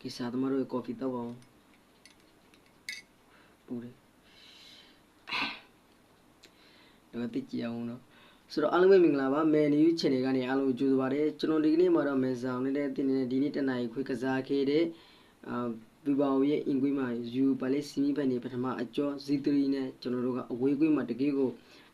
ကိစ္စသမားတို့ကော်ဖီတောက်အောင်ပူတယ်တော့တိကျအောင်နော်ဆိုတော့အားလုံးပဲမင်္ဂလာပါမယ်နယူး channel ကနေအားလုံးကြိုဆိုပါရစေကျွန်တော်ဒီကနေ့မှာတော့မယ်ဆောင်နေတဲ့တင်နေတဲ့ဒီနေ့တနင်္လာရီခွေကစားခဲ့တဲ့အာဘီဘောင်ရဲ့အင်ကွေးမှာယူပါလေစီမီဘန်နေပထမအကျော် Z3 နဲ့ကျွန်တော်တို့ကအဝေးကွေးမှာတကယ်ကို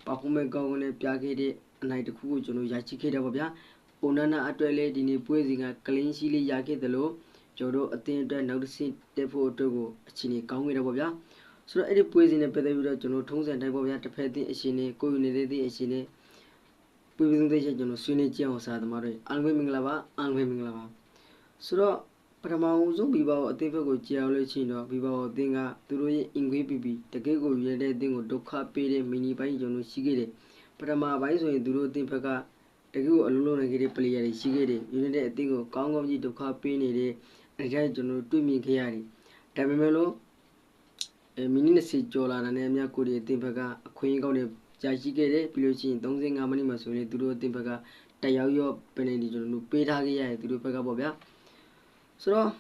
performance ကောင်းကောင်းနဲ့ပြခဲ့တဲ့အနိုင်တစ်ခုကိုကျွန်တော်ရရှိခဲ့တယ်ပေါ့ဗျာ။ပုံနာနာအတွက်လည်းဒီနေ့ပွဲစဉ်က clean sheet လေးရခဲ့တယ်လို့ ကျွန်တော်တို့အသင်းအတွက်နောက်တစ်ဆင့်တက်ဖို့အတွက်ကိုအခြေအနေကောင်းခဲ့တယ်ပေါ့ဗျာ။ဆိုတော့အဲ့ဒီပွဲစဉ်နဲ့ပတ်သက်ပြီးတော့ကျွန်တော်ထုံးစံတိုင်းပေါ့ဗျာတစ်ဖက်သင်းအခြေအနေကိုယ်ယူနေတဲ့သင်းအခြေအနေပြည်ပြည်သုံးသက်ချက်ကျွန်တော်ဆွေးနွေးကြအောင်စာသမားတွေအားလုံးပဲမင်္ဂလာပါအားလုံးပဲမင်္ဂလာပါဆိုတော့ပထမဆုံးဘီဘောအသင်းဘက်ကိုကြောက်လို့ရှိရင်တော့ဘီဘောအသင်းကသူတို့ရဲ့အင်္ဂွေးပီပီတကယ်ကိုရတဲ့အသင်းကိုဒုက္ခပေးတဲ့မီနီပိုင်းကျွန်တော်ရှိခဲ့တယ်ပထမပိုင်းဆိုရင်သူတို့အသင်းဘက်ကတကယ်ကိုအလုံးလုံးနိုင်ခဲ့တဲ့ပလေယာတွေရှိခဲ့တယ်ယူနိုက်တက်အသင်းကိုကောင်းကောင်းကြီးဒုက္ခပေးနေတဲ့ အဲဒါကျွန်တော်တွေ့မြင်ခဲ့ရတယ်ဒါပေမဲ့လို့အဲမိနစ်20ကျော်လာတဲ့မြတ်ကိုဒီအသင်းဘက်ကအခွင့်အရေးကောင်းတဲ့ကြာရှိခဲ့တယ်ပြီးလို့ရှိရင်35မိနစ်မှဆိုရင်သူတို့အသင်းဘက်ကတယောက်ရော့ပင်နေဒီကျွန်တော်တို့ပေးထားခဲ့ရတယ်သူတို့ဘက်ကပေါ့ဗျာဆိုတော့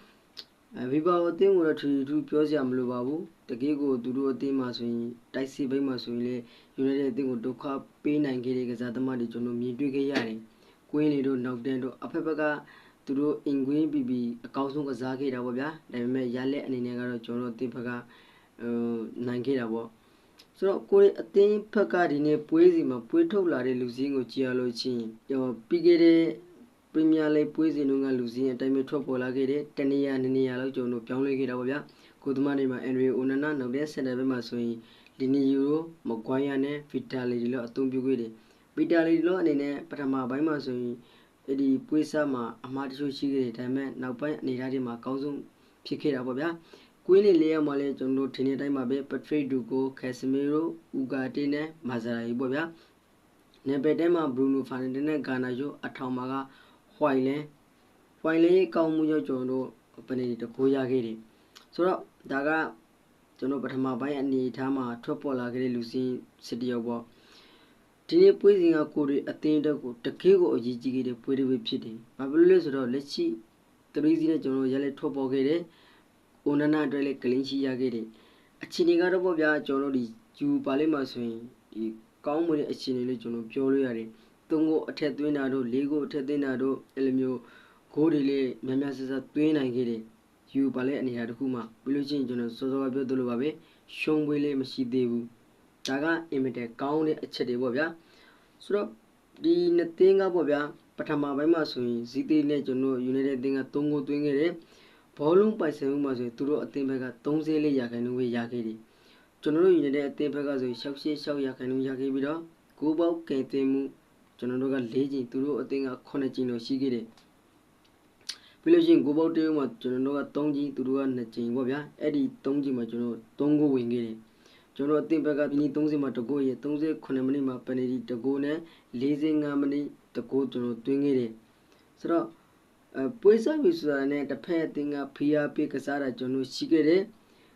အဲဗီဘာအသင်းကိုတော့ထူထူပြောစရာမလိုပါဘူးတကယ်ကိုသူတို့အသင်းမှာဆိုရင်တိုက်စီဘိတ်မှာဆိုရင်လေယူနိုက်တက်အသင်းကိုဒုက္ခပေးနိုင်ခဲ့တဲ့ကစားသမားတွေကျွန်တော်မြင်တွေ့ခဲ့ရတယ်ကွင်းလီတို့နောက်တန်းတို့အဖက်ဖက်က သူတို့အင်ကွင်းပီပီအကောင်းဆုံးကစားခဲ့တာပေါ့ဗျာဒါပေမဲ့ရလက်အနေနဲ့ကတော့ကျွန်တော်တို့အသင်းဘက်ကဟိုနိုင်ခဲ့တာပေါ့ဆိုတော့ကိုရီအသင်းဖက်ကဒီနေ့ပွဲစီမှာပွဲထုတ်လာတဲ့လူစင်းကိုကြည့်ရလို့ချင်းပြီးခဲ့တဲ့ပရီးမီးယားလိဂ်ပွဲစဉ်တုန်းကလူစင်းအတိုင်းပဲထွက်ပေါ်လာခဲ့တဲ့တနေရာနေနေရာလောက်ကျွန်တော်တို့ပြောင်းလဲခဲ့တာပေါ့ဗျာကိုသမားတွေမှာအန်ရီအိုနာနာနောက်တဲ့စင်တာဘက်မှာဆိုရင်လီနီယူရိုမကွိုင်းယာနဲ့ဗီတာလီဒီလောက်အသုံးပြုခဲ့တယ်ဗီတာလီဒီလောက်အနေနဲ့ပထမပိုင်းမှာဆိုရင် အဲ့ဒီပွဲစားမှာအမှားတချို့ရှိခဲ့တယ်ဒါပေမဲ့နောက်ပိုင်းအနေအထားတွေမှာအကောင်းဆုံးဖြစ်ခဲ့တာပေါ့ဗျာကွင်းလေးလေးရောက်မှလည်းကျွန်တော်တို့ထင်းနေတိုင်းမှာပဲပထရိတ်ဒူကိုကက်စမီရိုဥဂါတီနဲ့မာဇာရီပေါ့ဗျာနေပယ်တဲမှာဘရူနိုဖာနန်ဒနဲ့ဂါနာယိုအထောင်မှာကဟွိုင်လန်ဟွိုင်လန်ရဲ့ကောင်းမှုကြောင့်ကျွန်တော်တို့ပနေတကိုးရခဲ့တယ်ဆိုတော့ဒါကကျွန်တော်ပထမပိုင်းအနေထားမှာထွက်ပေါ်လာခဲ့တဲ့လူစင်းစစ်တယောက်ပေါ့ ဒီနေ့ပွဲစဉ်ကကိုရီအသင်းတက်ကိုတကယ်ကိုအရေးကြီးခဲ့တဲ့ပွဲတွေပဲဖြစ်တယ်။ဘာဖြစ်လို့လဲဆိုတော့လက်ရှိသရီးစီနဲ့ကျွန်တော်ရလက်ထွက်ပေါ်ခဲ့တဲ့အိုနနာအတွက်လည်းကလင်းရှိရခဲ့တယ်။အခြေအနေကတော့ပေါ့ဗျာကျွန်တော်တို့ဒီယူပါလိမ့်မှာဆိုရင်ဒီကောင်းမွန်တဲ့အခြေအနေလေးကျွန်တော်ပြောလို့ရတယ်။သုံးကိုအထက်သွင်းတာတို့လေးကိုအထက်သွင်းတာတို့အဲ့လိုမျိုးဂိုးတွေလေးများများဆဆသွင်းနိုင်ခဲ့တယ်။ယူပါလဲအနေအထားတစ်ခုမှပြီးလို့ချင်းကျွန်တော်စောစောကပြောသလိုပါပဲရှုံးပွေးလေးမရှိသေးဘူး။ ဒါကအင်မတန်ကောင်းတဲ့အချက်တွေပေါ့ဗျာ။ဆိုတော့ဒီနှစ်သင်းကပေါ့ဗျာပထမပိုင်းမှာဆိုရင်ဇီးသေးနဲ့ကျွန်တော်ယူနိုက်တက်အသင်းက3ဂိုးသွင်းခဲ့တယ်။ဘောလုံးပိုင်ဆိုင်မှုမှာဆိုရင်သူတို့အသင်းဘက်က34ရာခိုင်နှုန်းပဲရခဲ့တယ်။ကျွန်တော်တို့ယူနိုက်တက်အသင်းဘက်ကဆိုရင်66ရာခိုင်နှုန်းရခဲ့ပြီးတော့ဂိုးပေါက်ကင်သွင်းမှုကျွန်တော်တို့က4ကြိမ်သူတို့အသင်းက9ကြိမ်လို့ရှိခဲ့တယ်။ပြီးလို့ရှိရင်ကိုပေါက်တေးမှာကျွန်တော်တို့က3ကြိမ်သူတို့က2ကြိမ်ပေါ့ဗျာအဲ့ဒီ3ကြိမ်မှာကျွန်တော်တို့3ကိုဝင်ခဲ့တယ် ကျွန်တော်အသင်းဘက်ကဒီနေ့30မှာတကိုးရ38မိနစ်မှာပယ်နယ်တီတကိုးနဲ့45မိနစ်တကိုးကျွန်တော်တွင်းခဲ့တယ်ဆိုတော့အပွဲစားပြီဆိုတာနဲ့တစ်ဖက်အသင်းကဖီယာပေးကစားတာကျွန်တော်ရှိခဲ့တယ်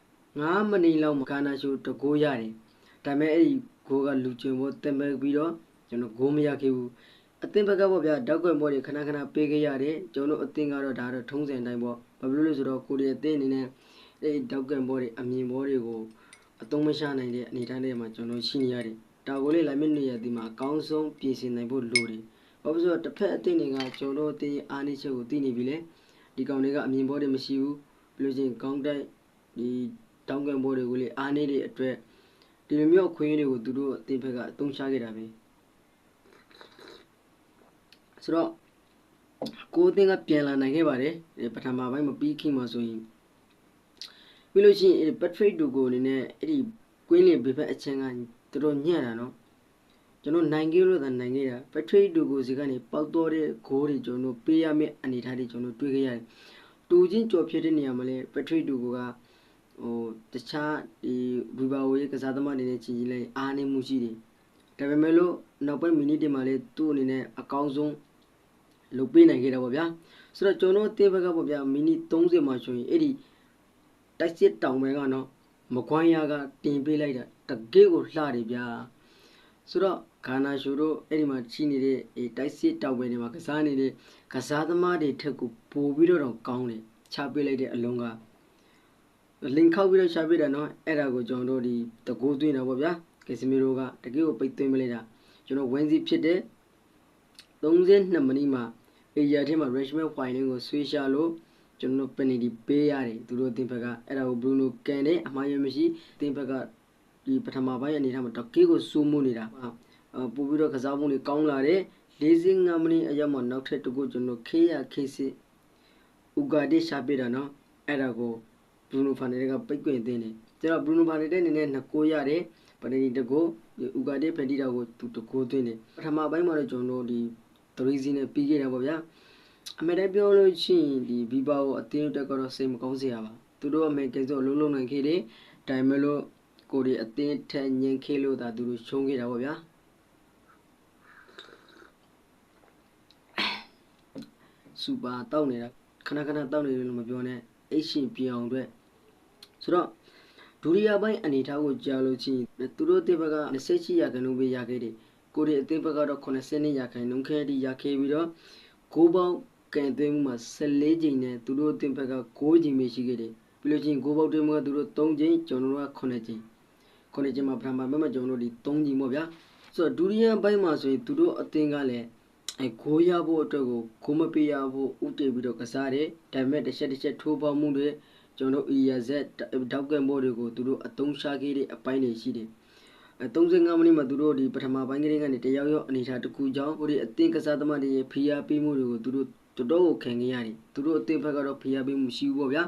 9မိနစ်လောက်မှာကာနာရှိုတကိုးရတယ်ဒါပေမဲ့အဲ့ဒီဂိုးကလူကျင်ဖို့တင်မဲ့ပြီးတော့ကျွန်တော်ဂိုးမရခဲ့ဘူးအသင်းဘက်ကပေါ့ဗျာတောက်ကွယ်ဘောတွေခဏခဏပေးခဲ့ရတယ်ကျွန်တော်အသင်းကတော့ဒါတော့ထုံးစံတိုင်းပေါ့ဘာဖြစ်လို့လဲဆိုတော့ကိုရီးယားအသင်းအနေနဲ့အဲ့တောက်ကွယ်ဘောတွေအမြင်ဘောတွေကို အသုံးမချနိုင်တဲ့အနေအထားတွေမှာကျွန်တော်ရှိနေရတယ်တာကိုလေးလိုက်မနေရဒီမှာအကောင်းဆုံးပြင်ဆင်နိုင်ဖို့လိုတယ်ဘာဖြစ်လို့တစ်ဖက်အသင်းတွေကကျွန်တော်အသင်းအားနည်းချက်ကိုသိနေပြီလေဒီကောင်တွေကအမြင်ဘောတွေမရှိဘူးပြီးလို့ချင်းကောင်းတိုက်ဒီတောင်းကွယ်ဘောတွေကိုလေအားနည်းတဲ့အတွက်ဒီလိုမျိုးအခွင့်အရေးတွေကိုသူတို့အသင်းဘက်ကအသုံးချခဲ့တာပဲဆိုတော့ကိုအသင်းကပြန်လာနိုင်ခဲ့ပါတယ်ပထမပိုင်းမပြီးခင်မှာဆိုရင် ပြီးလို့ရှိရင်ပက်ထရစ်ဒူကိုအနေနဲ့အဲ့ဒီကွင်းလင်ဘေဖက်အချမ်းကတော်တော်ညံ့တာနော်ကျွန်တော်နိုင်ခဲ့လို့သာနိုင်ခဲ့တာပက်ထရစ်ဒူကိုစီကနေပေါက်တော့တဲ့ဂိုးတွေကျွန်တော်ပေးရမယ့်အနေအထားတွေကျွန်တော်တွေ့ခဲ့ရတယ်တူချင်းကြော်ဖြစ်တဲ့နေရာမှာလဲပက်ထရစ်ဒူကိုကဟိုတခြားဒီဘီဘာဝေးကစားသမားတွေနဲ့ချီကြီးလဲအားနေမှုရှိတယ်ဒါပေမဲ့လို့နောက်ပိုင်းမိနစ်တွေမှာလဲသူ့အနေနဲ့အကောင်းဆုံးလုပ်ပေးနိုင်ခဲ့တာပေါ့ဗျာဆိုတော့ကျွန်တော်အသေးဘက်ကပေါ့ဗျာမိနစ်30မှာဆိုရင်အဲ့ဒီ တိုက်စစ်တောင်ဘက်ကနော်မခွိုင်းရကတင်ပေးလိုက်တာတကယ့်ကိုလှတယ်ဗျာဆိုတော့ဂါနာရှိုတို့အဲ့ဒီမှာချီနေတဲ့အဲတိုက်စစ်တောင်ဘက်တွေမှာကစားနေတဲ့ကစားသမားတွေထက်ကိုပိုပြီးတော့ကောင်းတယ်ချပေးလိုက်တဲ့အလုံးကလင်ခောက်ပြီးတော့ချပေးတာနော်အဲ့ဒါကိုကျွန်တော်တို့ဒီတကိုးသွင်းတာပေါ့ဗျာကစီမီရိုကတကယ်ကိုပိတ်သွင်းမလိုက်တာကျွန်တော်ဝင်းစီဖြစ်တဲ့32မိနစ်မှာအေရီယာထဲမှာ Richmond Fine ကိုဆွေးရှာလို့ ကျွန်တော် penalty ပေးရတယ်သူတို့အသင်းဘက်ကအဲ့ဒါကို Bruno ကန်တယ်အမှားရမရှိအသင်းဘက်ကဒီပထမပိုင်းအနေထားမှာတကယ်ကိုစိုးမိုးနေတာအပို့ပြီးတော့ကစားမှုတွေကောင်းလာတယ်45မိနစ်အရောက်မှာနောက်ထပ်တစ်ခုကျွန်တော်ခေးရခေးစစ်ဥဂါဒစ်ရှာပေးတာနော်အဲ့ဒါကို Bruno Fernandes ကပိတ်ကွင်သိနေကျွန်တော် Bruno Fernandes အနေနဲ့2ကိုရတယ်ပဒနီတကိုဥဂါဒစ်ဖန်တီတာကိုသူတကိုသွင်းတယ်ပထမပိုင်းမှာတော့ကျွန်တော်ဒီ3စီးနဲ့ပြီးခဲ့တာပေါ့ဗျာ အမေတိုင်းပြောလို့ရှိရင်ဒီဘီဘာကိုအတင်းတက်ကတော့စိတ်မကောင်းစရာပါသူတို့အမေကဲဆိုအလုံးလုံးနိုင်ခဲ့တယ်ဒါပေမဲ့လို့ကိုဒီအတင်းထက်ညင်ခေလို့သာသူတို့ရှုံးခဲ့တာပေါ့ဗျာစူပါတောက်နေတာခဏခဏတောက်နေတယ်လို့မပြောနဲ့အိတ်ရှင်ပြအောင်အတွက်ဆိုတော့ဒုတိယပိုင်းအနေထားကိုကြားလို့ချင်းသူတို့တစ်ဘက်က28ရာခိုင်နှုန်းပဲရခဲ့တယ်ကိုဒီအသင်းဘက်ကတော့80ရာခိုင်နှုန်းခဲတိရခဲ့ပြီးတော့ကိုပေါင်း ကန်သွင်းမှုမှာ14ချိန်နဲ့သူတို့အသင်းဘက်က6ချိန်ပဲရှိခဲ့တယ်ပြီးလို့ချင်းကိုပေါက်သွင်းမှုကသူတို့3ချိန်ကျွန်တော်တို့က9ချိန်9ချိန်မှာပထမပိုင်းမှာကျွန်တော်တို့ဒီ3ချိန်ပေါ့ဗျာဆိုတော့ဒုတိယပိုင်းမှာဆိုရင်သူတို့အသင်းကလည်းအဲဂိုးရဖို့အတွက်ကိုဂိုးမပေးရဖို့ဥတည်ပြီးတော့ကစားတယ်ဒါပေမဲ့တစ်ချက်တစ်ချက်ထိုးပေါမှုတွေကျွန်တော်တို့ ERZ တောက်ကံဘောတွေကိုသူတို့အသုံးချခဲ့တဲ့အပိုင်းတွေရှိတယ်အဲ35မိနစ်မှာသူတို့ဒီပထမပိုင်းကလေးကနေတယောက်ယောက်အနေထားတစ်ခုကြောင့်ဟိုဒီအသင်းကစားသမားတွေရဲ့ဖိအားပေးမှုတွေကိုသူတို့ တော်တော်ကိုခံခဲ့ရတယ်သူတို့အသင်းဘက်ကတော့ဖိအားပေးမှုရှိဘူးပေါ့ဗျာ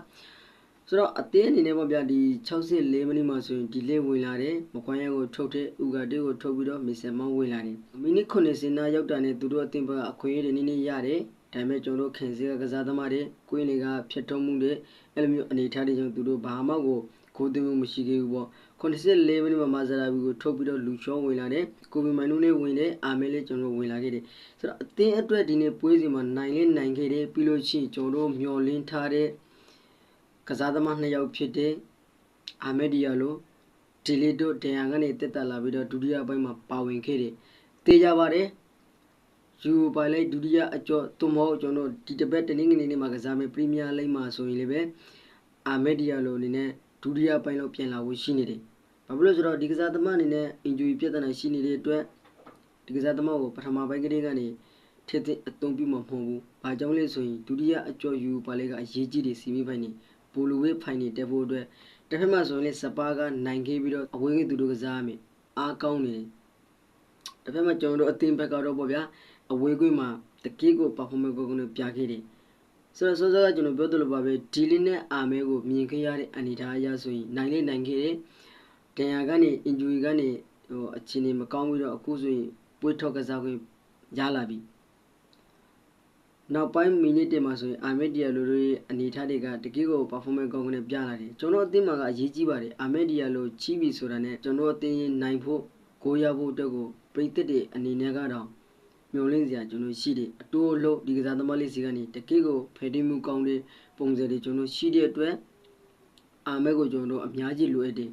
ဆိုတော့အသင်းအနေနဲ့ပေါ့ဗျာဒီ64မိနစ်မှာဆိုရင်ဒီလေးဝင်လာတယ်မကွမ်းရကိုထုတ်တဲ့ဥကာတေကိုထုတ်ပြီးတော့မီဆယ်မောင်းဝင်လာတယ်မိနစ်90နာရောက်တာနဲ့သူတို့အသင်းဘက်ကအခွင့်အရေးတွေနည်းနည်းရတယ်ဒါပေမဲ့ကျွန်တော်တို့ခင်စည်းကစားသမားတွေကိုင်းတွေကဖြတ်ထုံးမှုတွေအဲ့လိုမျိုးအနေထားတွေကြောင့်သူတို့ဘာမှကိုကိုသွင်းမှုမရှိခဲ့ဘူးပေါ့ 84မိနစ်မှာမာဇာရာဘီကိုထုတ်ပြီးတော့လူချောဝင်လာတယ်ကိုဘီမိုင်နူးနဲ့ဝင်တယ်အာမဲလေးကျွန်တော်ဝင်လာခဲ့တယ်ဆိုတော့အသင်းအတွက်ဒီနေ့ပွဲစဉ်မှာနိုင်လေးနိုင်ခဲ့တယ်ပြီးလို့ရှိရင်ကျွန်တော်တို့မျောလင်းထားတဲ့ကစားသမားနှစ်ယောက်ဖြစ်တဲ့အာမဲဒီယာလိုဒီလီတို့ဒန်ယာကနေတက်တက်လာပြီးတော့ဒုတိယပိုင်းမှာပါဝင်ခဲ့တယ်တေးကြပါတယ်ယူပိုင်လိုက်ဒုတိယအကျော်သူမဟုတ်ကျွန်တော်ဒီတပတ်တနင်္ဂနွေနေ့မှာကစားမယ်ပရီးမီးယားလိဂ်မှာဆိုရင်လည်းပဲအာမက်ဒီယာလိုအနေနဲ့ ဒုတိယပိုင်းလောက်ပြန်လာဖို့ရှိနေတယ်။ဘာဖြစ်လို့ဆိုတော့ဒီကစားသမားအနေနဲ့ injury ပြဿနာရှိနေတဲ့အတွက်ဒီကစားသမားကိုပထမပိုင်းကလေးကနေထစ်တဲ့အသုံးပြုမှာမဟုတ်ဘူး။ဘာကြောင့်လဲဆိုရင်ဒုတိယအကျော်ယူပါလေကအရေးကြီးတဲ့စီမီပိုင်းနေပိုလိုဝေးဖိုင်နေတက်ဖို့အတွက်တစ်ဖက်မှာဆိုရင်လေစပါးကနိုင်ခဲ့ပြီးတော့အဝေးကသူတို့ကစားရမယ်။အားကောင်းနေတယ်။တစ်ဖက်မှာကျွန်တော်တို့အသင်းဘက်ကတော့ပေါ့ဗျာအဝေးကွင်းမှာတကယ့်ကို performance ကိုကိုပြခဲ့တယ် ဆိုတော့စောစောကကျွန်တော်ပြောသလိုပါပဲဒီလီနဲ့အာမဲကိုမြင်ခဲ့ရတဲ့အနေထားအရဆိုရင်နိုင်လေးနိုင်ခဲ့တယ်ဒဏ်ရာကနေ injury ကနေဟိုအခြေအနေမကောင်းပြီးတော့အခုဆိုရင်ပွေးထောက်ကစားခွင့်ရလာပြီနောက်ပိုင်းမိနစ်တွေမှာဆိုရင်အာမက်ဒီယာလိုတို့ရဲ့အနေထားတွေကတကယ်ကို performance ကောင်းကနေပြလာတယ်ကျွန်တော်အသင်းမှာကအရေးကြီးပါတယ်အာမက်ဒီယာလိုချီးပြီဆိုတာနဲ့ကျွန်တော်အသင်းရင်နိုင်ဖို့ကိုရဖို့အတွက်ကိုပြည်သက်တွေအနေနဲ့ကတော့ မျောလင့်စရာကျွန်တော်ရှိတယ်အတိုးလို့ဒီကစားသမားလေးစီကနေတကယ့်ကိုဖယ်တိမှုကောင်းတဲ့ပုံစံတွေကျွန်တော်ရှိတဲ့အတွက်အာမက်ကိုကျွန်တော်အများကြီးလိုအပ်တယ်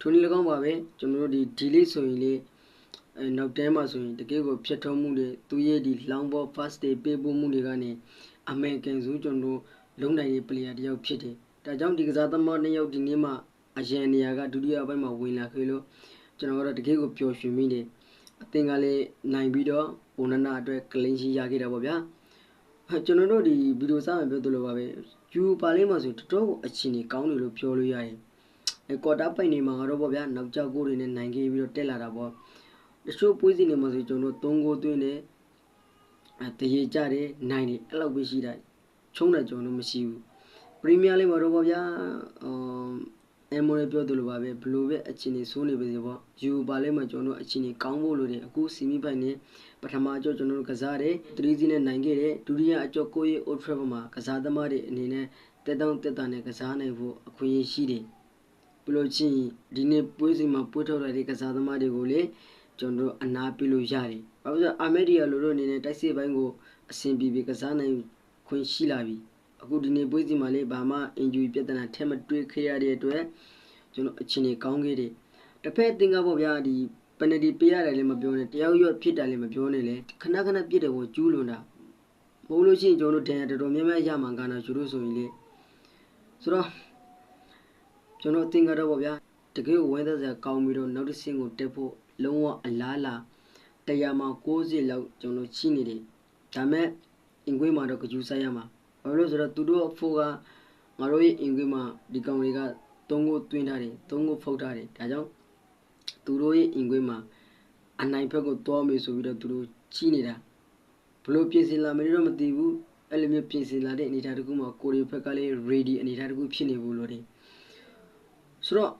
ထိုနည်း၎င်းပါပဲကျွန်တော်တို့ဒီဒီလေးဆိုရင်လေအဲနောက်တဲမှာဆိုရင်တကယ့်ကိုဖြတ်ထုံးမှုတွေသူရဲ့ဒီ long ball fast day ပေးပို့မှုတွေကနေအမေရိကန်ဆိုကျွန်တော်လုံနိုင်ရေး player တယောက်ဖြစ်တယ်ဒါကြောင့်ဒီကစားသမားနှစ်ယောက်ဒီနေ့မှအရန်နေရာကဒုတိယပိုင်းမှာဝင်လာခဲ့လို့ကျွန်တော်ကတော့တကယ့်ကိုပျော်ရွှင်မိတယ်အသင်ကလည်းနိုင်ပြီးတော့ အိုနနာအတွက်ကလင်းရှိရခဲ့တာပေါ့ဗျာကျွန်တော်တို့ဒီဗီဒီယိုစမယ်ပြောသလိုပါပဲယူပါလေးမှာဆိုတော်တော်အချင်းကြီးကောင်းတယ်လို့ပြောလို့ရတယ်အဲကွာတာပိုင်နေမှာတော့ပေါ့ဗျာနောက်ကျောက်ကိုတွေနဲ့နိုင်ခဲ့ပြီးတော့တက်လာတာပေါ့တချို့ပွဲစဉ်တွေမှာဆိုကျွန်တော်တို့3ဂိုးသွင်းတယ်အဲတရေကြတယ်နိုင်တယ်အဲ့လောက်ပဲရှိတာချုံးတယ်ကျွန်တော်တို့မရှိဘူးပရီးမီးယားလိမှာတော့ပေါ့ဗျာအ အဲမိုးလည်းပြောသလိုပါပဲဘလို့ပဲအချင်းကြီးစိုးနေပါစေပေါ့ယူပါလဲမှာကျွန်တော်တို့အချင်းကြီးကောင်းဖို့လို့တယ်အခုစီမီပိုင်နေပထမအကျော်ကျွန်တော်တို့ကစားတယ်3စီနဲ့နိုင်ခဲ့တယ်ဒုတိယအကျော်ကိုရဲ့ Old Trafford မှာကစားသမားတွေအနေနဲ့တက်တောင့်တက်တာနဲ့ကစားနိုင်ဖို့အခွင့်အရေးရှိတယ်ဘလို့ချင်းဒီနေ့ပွဲစီမှာပွဲထုတ်ရတဲ့ကစားသမားတွေကိုလေကျွန်တော်တို့အနာပြလို့ရတယ်ဘာလို့လဲအာမက်ဒီယာလိုတို့အနေနဲ့တိုက်စစ်ပိုင်းကိုအဆင်ပြေပြေကစားနိုင်ခွင့်ရှိလာပြီ အခုဒီနေ့ပွဲစီမှာလေဘာမှ injury ပြဿနာထဲမတွေ့ခဲ့ရတဲ့အတွက်ကျွန်တော်အချိန်ကြီးကောင်းခဲ့တယ်တစ်ဖက်သင်္ကားပေါ့ဗျာဒီပနဒီပေးရတယ်လည်းမပြောနဲ့တယောက်ရွက်ဖြစ်တယ်လည်းမပြောနဲ့လေခဏခဏပြစ်တယ်ကိုကျူးလွန်တာမဟုတ်လို့ရှိရင်ကျွန်တော်တို့ဒဏ်ရာတော်တော်များများရမှာကနာကျူလို့ဆိုရင်လေဆိုတော့ကျွန်တော်အသင်ကတော့ဗောဗျာတကယ်ကိုဝမ်းသက်စရာကောင်းပြီးတော့နောက်တစ်ဆင့်ကိုတက်ဖို့လုံးဝအလားလာတရားမှာ60လောက်ကျွန်တော်ရှိနေတယ်ဒါမဲ့အင်ကွေးမှာတော့ကြူဆိုင်ရမှာ ဘာလို့လဲဆိုတော့သူတို့အဖို့ကငါတို့ရဲ့အင်ကွေးမှာဒီကောင်တွေကသုံးကိုတွင်းထားတယ်သုံးကိုဖုတ်ထားတယ်ဒါကြောင့်သူတို့ရဲ့အင်ကွေးမှာအနိုင်ဘက်ကိုတွားမယ်ဆိုပြီးတော့သူတို့ကြီးနေတာဘလို့ပြင်ဆင်လာမလို့တော့မသိဘူးအဲ့လိုမျိုးပြင်ဆင်လာတဲ့အနေအထားတစ်ခုမှာကိုရီဘက်ကလည်း ready အနေအထားတစ်ခုဖြစ်နေဘူးလို့တယ်ဆိုတော့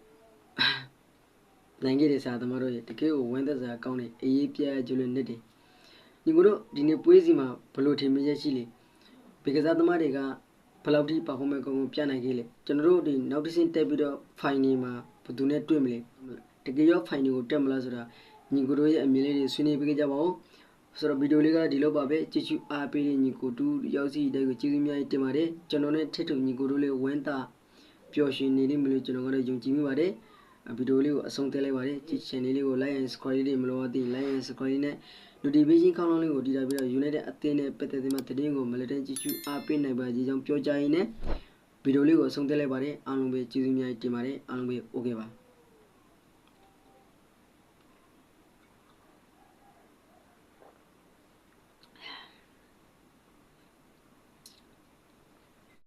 နိုင်ခဲ့တဲ့ဆရာသမားတို့ရဲ့တကယ်ကိုဝမ်းသက်စရာကောင်းတဲ့အရေးပြကျွလွန်နေတယ်ညီကိုတို့ဒီနေ့ပွဲစီမှာဘလို့ထင်မြင်ချက်ရှိလဲ ဘေကစားသမားတွေကဘယ်လောက်ထိ performance ကောင်းကောင်းပြနိုင်ခဲ့လဲကျွန်တော်တို့ဒီနောက်တစ်ဆင့်တက်ပြီးတော့ final မှာဘယ်သူနဲ့တွေ့မလဲတကယ်ရော final ကိုတက်မလားဆိုတာညီကိုတို့ရဲ့အမြင်လေးတွေဆွေးနွေးပေးကြပါဦးဆိုတော့ဗီဒီယိုလေးကဒီလောက်ပါပဲကြည့်ချူအားပေးတဲ့ညီကိုတူရောက်စီတဲ့ကိုကျေးဇူးများတင်ပါတယ်ကျွန်တော်နဲ့ထစ်တူညီကိုတို့လေးဝမ်းသာပျော်ရွှင်နေလိမ့်မယ်လို့ကျွန်တော်ကတော့ယုံကြည်မိပါတယ် ဗီဒီယိုလေးကိုအဆုံးသတ်လိုက်ပါတယ်ကြည့် channel လေးကို like and subscribe လေးမလို့အသိ like and subscribe နဲ့ notification ခေါင်းလောင်းလေးကိုတီးထားပြီးတော့ United အသင်းနဲ့ပတ်သက်တဲ့မှာသတင်းကိုမလက်တန်းကြည့်ချူအားပေးနိုင်ပါကြကြောင်းပြောကြရင်းနဲ့ဗီဒီယိုလေးကိုအဆုံးသတ်လိုက်ပါတယ်အားလုံးပဲကျေးဇူးများတင်ပါတယ်အားလုံးပဲ okay ပါ